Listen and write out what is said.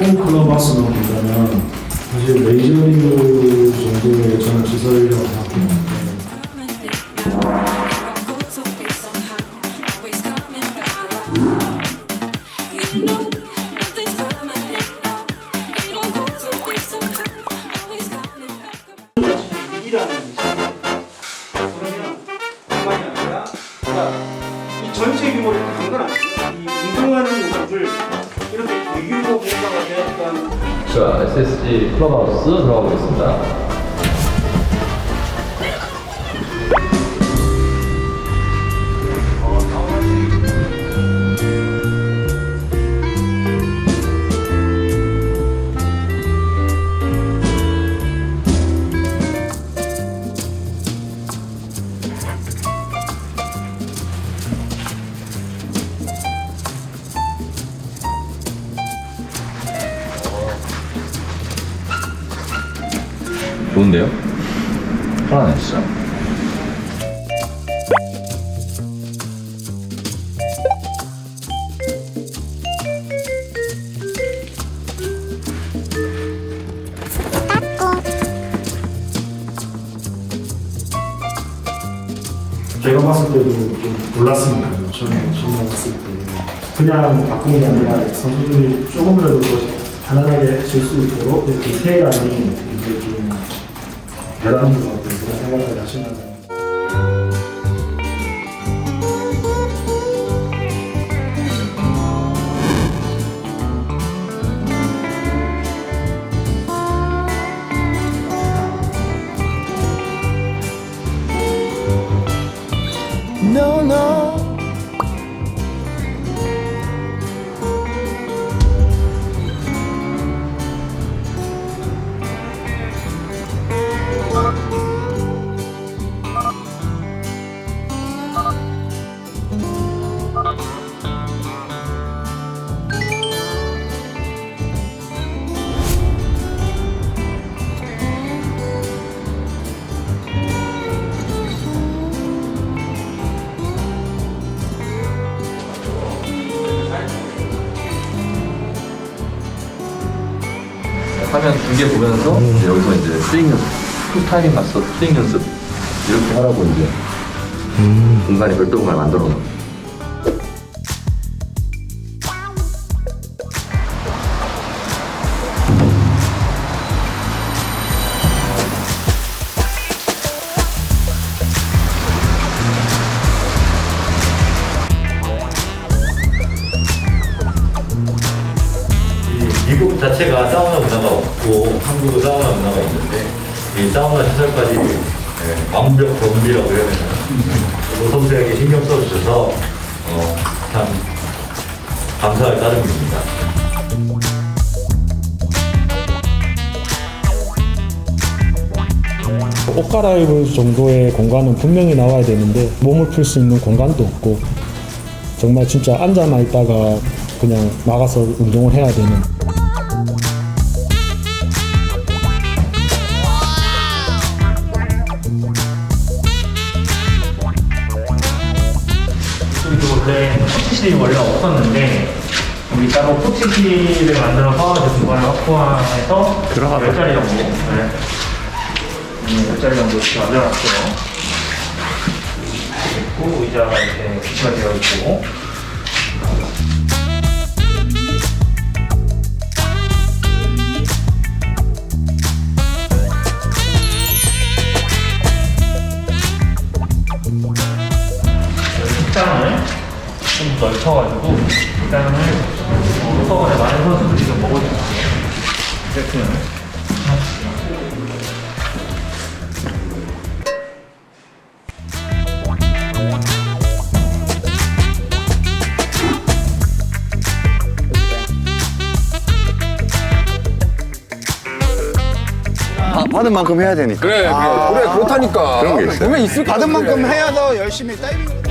홈 클럽하우스로 보자면 사실 메이저리그 정도의 이 전체 규모를 다한건 아니에요. 이 운동하는 곳을 이렇게 대규모 공사가 되었다는 자, SSG 클럽하우스 들어가 보겠습니다. 좋은데요? 편하네, 진짜. 제가 봤을 때도 좀 놀랐으니까요. 처음에 처음 봤을 때 그냥 바꾸는 게 아니라 선수들이 조금이라도 더 편안하게 칠수 있도록 이렇게 세간이 이제 좀 대단한 것. 그런 생각을 하신다면. 화면 두 개 보면서 이제 여기서 이제 스윙 연습, 풀타이밍 맞서 스윙 연습 이렇게 하라고 이제 공간이 별도 공간을 만들어 놓은 이 미국 자체가 사우나 문화가 없고 한국은 사우나 문화가 있는데 이 사우나 시설까지 예, 완벽 정비라고 해야 되나 노선수에게 신경 써주셔서 어, 참 감사할 따름입니다. 옷 갈아입을 정도의 공간은 분명히 나와야 되는데 몸을 풀 수 있는 공간도 없고 정말 진짜 앉아만 있다가 그냥 나가서 운동을 해야 되는 이쪽도 원래 코치실이 원래 없었는데 우리 따로 코치실을 만들어서 중간에 확보해서 열 자리 정도 네. 음, 열 자리 정도 이렇게 만들어놨어요. 있고 의자가 이렇게 위치가 되어 있고 넓혀가지고 식당을 한꺼번에 많은 선수들이 좀 먹을 수 있게 세팅을 받은 만큼 해야 되니까. 그래, 그래, 그래, 그렇다니까. 그런 게 있어요. 보면 있을 것 받은. 만큼 해야 더 열심히 다이빙.